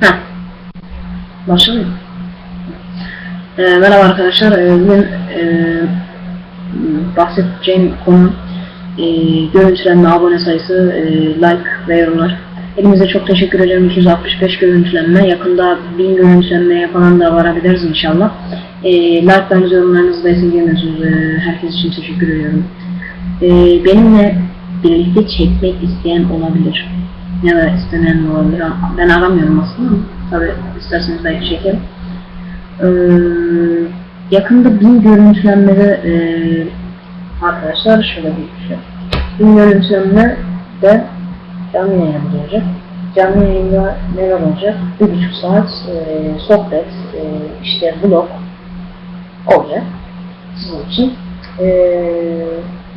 Heh. Başlayalım. Ee, merhaba arkadaşlar. Ee, bugün e, bahsedeceğim konu e, görüntülenme, abone sayısı, e, like ve yorumlar. Hepinize çok teşekkür ederim. 265 görüntülenme. Yakında 1000 görüntülenmeye falan da varabiliriz inşallah. E, like'larınızı, yorumlarınızı da esirgemiyorsunuz. E, herkes için teşekkür ediyorum. E, benimle birlikte çekmek isteyen olabilir. Ya da istemeyen de olabilir. Ben aramıyorum aslında tabi isterseniz belki çekerim. Ee, yakında bin görüntülenmede e, arkadaşlar şöyle bir şey. Bin görüntülenme de canlı yayın olacak. Canlı yayında neler olacak? Bir buçuk saat e, sohbet, e, işte vlog olacak sizin için. E,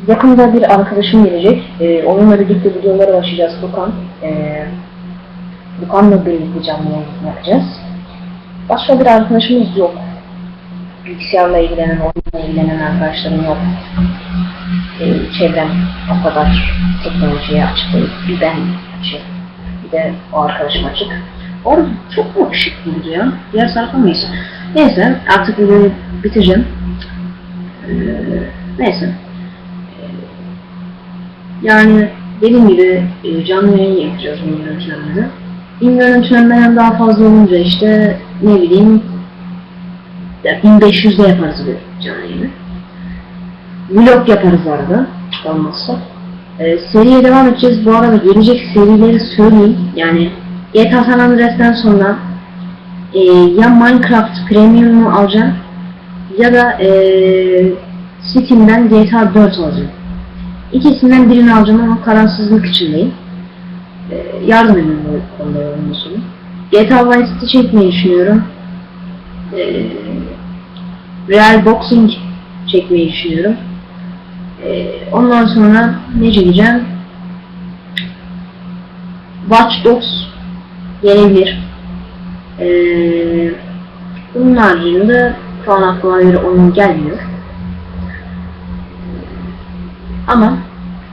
yakında bir arkadaşım gelecek. E, onunla birlikte videolara başlayacağız Lukan. E, Lukan'la birlikte canlı yayın yapacağız. Başka bir arkadaşımız yok. Bilgisayarla ilgilenen, oyunla ilgilenen arkadaşlarım yok. Ee, çevrem o kadar teknolojiye açık değil. Bir ben açık. Bir de o arkadaşım açık. Orada çok mu ışık vurdu ya? Diğer tarafa mıyız? Neyse artık videoyu bitireceğim. Ee, neyse. Yani dediğim gibi e, canlı yayın yapacağız bu görüntülemede. Bin görüntülenmeden daha fazla olunca işte ne bileyim ya 1500'de yaparız bir canlı yayını. Vlog yaparız arada olmazsa. Ee, seriye devam edeceğiz. Bu arada gelecek serileri söyleyeyim. Yani GTA San Andreas'ten sonra e, ya Minecraft Premium'u alacağım ya da e, Steam'den GTA 4 alacağım. İkisinden birini alacağım ama kararsızlık içindeyim. Ee, yardım edin bu konuda olmasını. GTA Vice City çekmeyi düşünüyorum. Ee, Real Boxing çekmeyi düşünüyorum. Ee, ondan sonra ne çekeceğim? Watch Dogs gelebilir. Ee, bunun haricinde şu an aklıma bir oyun gelmiyor. Ama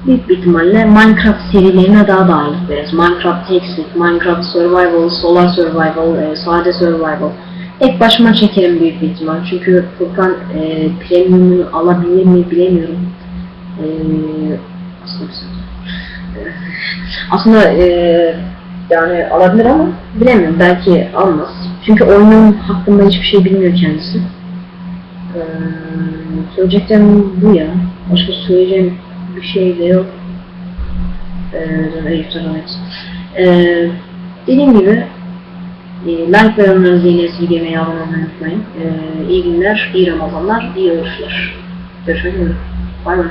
büyük bir ihtimalle Minecraft serilerine daha da ağırlık veririz. Minecraft Texit, Minecraft Survival, Solar Survival, e, Sade Survival. Tek başıma çekerim büyük bir ihtimal. Çünkü Furkan e, premium'unu alabilir mi bilemiyorum. Aslında e, aslında e, yani alabilir ama bilemiyorum. Belki almaz. Çünkü oyunun hakkında hiçbir şey bilmiyor kendisi. E, söyleyeceklerim bu ya. Başka söyleyeceğim bir şey de yok. Ee, Eyüp'ten evet. Ee, dediğim gibi e, like ve yorumlarınızı yine esirgemeyi abone olmayı unutmayın. Ee, iyi günler, iyi Ramazanlar, iyi oruçlar. Görüşmek üzere. Bay bay.